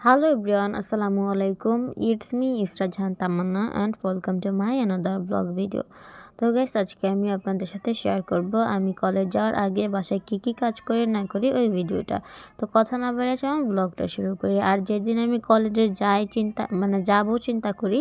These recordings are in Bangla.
Hello everyone, Assalamu alaikum. It's me Isra Jahan Tamanna and welcome to my another blog video তো গ্যাস আজকে আমি আপনাদের সাথে শেয়ার করব আমি কলেজ যাওয়ার আগে বাসায় কী কী কাজ করে না করি ওই ভিডিওটা তো কথা না বেড়েছে আমি ব্লগটা শুরু করি। আর যেদিন আমি কলেজে যাই চিন্তা মানে যাব চিন্তা করি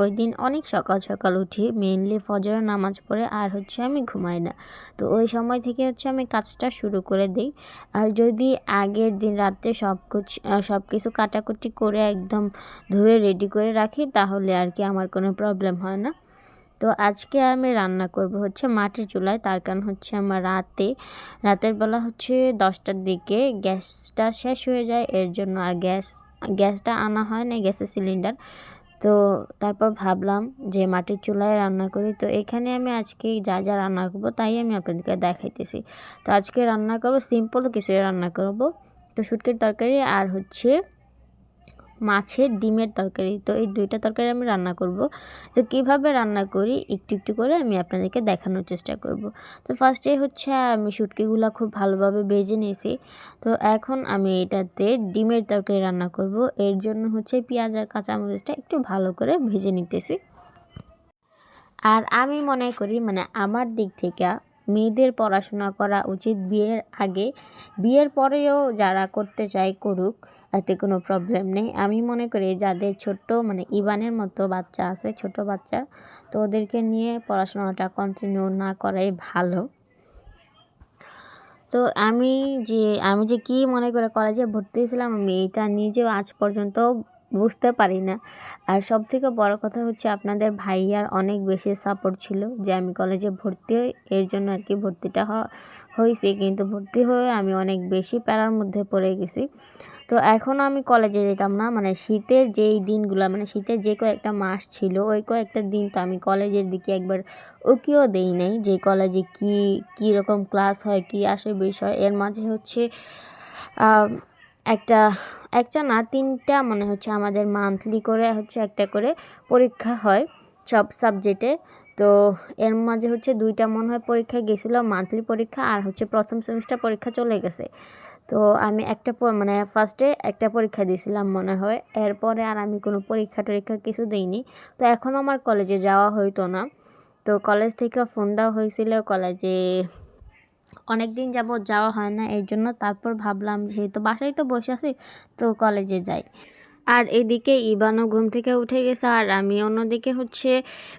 ওই দিন অনেক সকাল সকাল উঠি মেনলি ফজরের নামাজ পড়ে, আর হচ্ছে আমি ঘুমাই না। তো ওই সময় থেকে হচ্ছে আমি কাজটা শুরু করে দিই। আর যদি আগের দিন রাত্রে সব কিছু সব কিছু কাটাকুটি করে একদম ধুয়ে রেডি করে রাখি, তাহলে আর কি আমার কোনো প্রবলেম হয় না। তো আজকে আমি রান্না করব হচ্ছে মাটির চুলায়, তার কারণ হচ্ছে আমার রাতে, রাতের বেলা হচ্ছে দশটার দিকে গ্যাসটা শেষ হয়ে যায়, এর জন্য আর গ্যাস, গ্যাসটা আনা হয় না গ্যাসের সিলিন্ডার তো তারপর ভাবলাম যে মাটির চুলায় রান্না করি। তো এখানে আমি আজকে যা যা রান্না করব তাই আমি আপনাদেরকে দেখাইতেছি। তো আজকে রান্না করব সিম্পল কিছু রান্না করব। তো শুটকির তরকারি আর হচ্ছে মাছের ডিমের তরকারি। তো এই দুইটা তরকারি আমি রান্না করব। তো কীভাবে রান্না করি একটু একটু করে আমি আপনাদেরকে দেখানোর চেষ্টা করব। তো ফার্স্টে হচ্ছে আমি শুটকিগুলো খুব ভালোভাবে ভেজে নিয়েছি। তো এখন আমি এটাতে ডিমের তরকারি রান্না করব। এর জন্য হচ্ছে পেঁয়াজ আর কাঁচামরিচটা একটু ভালো করে ভেজে নিতেছি। আর আমি মনে করি মানে আমার দিক থেকে মেয়েদের পড়াশোনা করা উচিত বিয়ের আগে। বিয়ের পরেও যারা করতে চায় করুক এতে কোনো প্রবলেম নেই। আমি মনে করি যাদের ছোট্ট মানে ইবানের মতো বাচ্চা আছে, ছোট বাচ্চা, তো ওদেরকে নিয়ে পড়াশোনাটা কন্টিনিউ না করাই ভালো। তো আমি যে আমি যে কি মনে করে কলেজে ভর্তি হয়েছিলাম, আমি এটা নিজেও আজ পর্যন্ত বুঝতে পারি না। আর সব থেকে বড় কথা হচ্ছে আপনাদের ভাইয়ার অনেক বেশি সাপোর্ট ছিল যে আমি কলেজে ভর্তি হই, এর জন্য আর কি ভর্তিটা হয়েছে কিন্তু ভর্তি হয়ে আমি অনেক বেশি প্যারার মধ্যে পড়ে গেছি। তো এখনও আমি কলেজে যেতাম না মানে শীতের যেই দিনগুলো মানে শীতের যে কয়েকটা মাস ছিল, ওই কয়েকটা দিন তো আমি কলেজের দিকে একবার ওকেও দেই নাই যে কলেজে কী রকম ক্লাস হয়, কী আসে বিষয়। এর মাঝে হচ্ছে একটা একটা না, তিনটা মনে হচ্ছে আমাদের মান্থলি করে হচ্ছে একটা করে পরীক্ষা হয় সব সাবজেক্টে তো এর মাঝে হচ্ছে দুইটা মনে হয় পরীক্ষা গেছিল মান্থলি পরীক্ষা আর হচ্ছে প্রথম সেমিস্টার পরীক্ষা চলে গেছে। তো আমি একটা মানে ফার্স্টে একটা পরীক্ষা দিয়েছিলাম মনে হয়, এরপরে আর আমি কোনো পরীক্ষা টরীক্ষা কিছু দিইনি। তো এখন আমার কলেজে যাওয়া হইতো না। তো কলেজ থেকে ফোন দেওয়া হয়েছিল কলেজে অনেক দিন যাবৎ যাওয়া হয় না, এর জন্য তারপর ভাবলাম যেহেতু বাসায় তো বসে আছি, তো কলেজে যাই। আর এদিকে ইবানও ঘুম থেকে উঠে গেছে, আর আমি অন্যদিকে হচ্ছে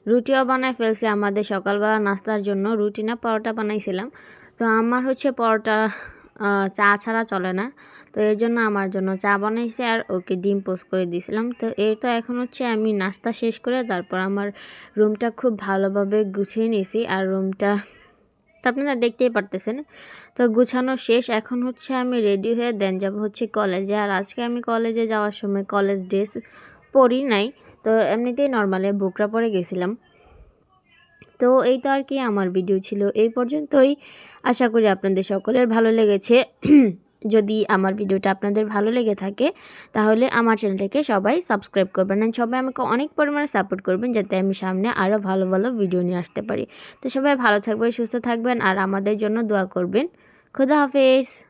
রুটিও বানায় ফেলছি আমাদের সকালবেলা নাস্তার জন্য। রুটি না, পরোটা বানাইছিলাম। তো আমার হচ্ছে পরোটা চা ছাড়া চলে না। তো এর জন্য আমার জন্য চা বানাইছে আর ওকে ডিম পোস্ট করে দিয়েছিলাম। তো এই তো এখন হচ্ছে আমি নাস্তা শেষ করে তারপর আমার রুমটা খুব ভালোভাবে গুছিয়ে নিয়েছি। আর রুমটা তো আপনারা দেখতেই পারতেছেন। তো গুছানো শেষ। এখন হচ্ছে আমি রেডি হয়ে দেন যাব হচ্ছে কলেজে আর আজকে আমি কলেজে যাওয়ার সময় কলেজ ড্রেস পরি নাই। তো এমনিতেই নর্মালে বুকরা পরে গেছিলাম। তো এই তো আর কি আমার ভিডিও ছিল। এই পর্যন্তই। আশা করি আপনাদের সকলের ভালো লেগেছে। যদি আমার ভিডিওটা আপনাদের ভালো লেগে থাকে, তাহলে আমার চ্যানেলটাকে সবাই সাবস্ক্রাইব করবেন অ্যান্ড সবাই আমাকে অনেক পরিমাণে সাপোর্ট করবেন যাতে আমি সামনে আরও ভালো ভালো ভিডিও নিয়ে আসতে পারি। তো সবাই ভালো থাকবেন, সুস্থ থাকবেন আর আমাদের জন্য দোয়া করবেন। খুদা হাফেজ।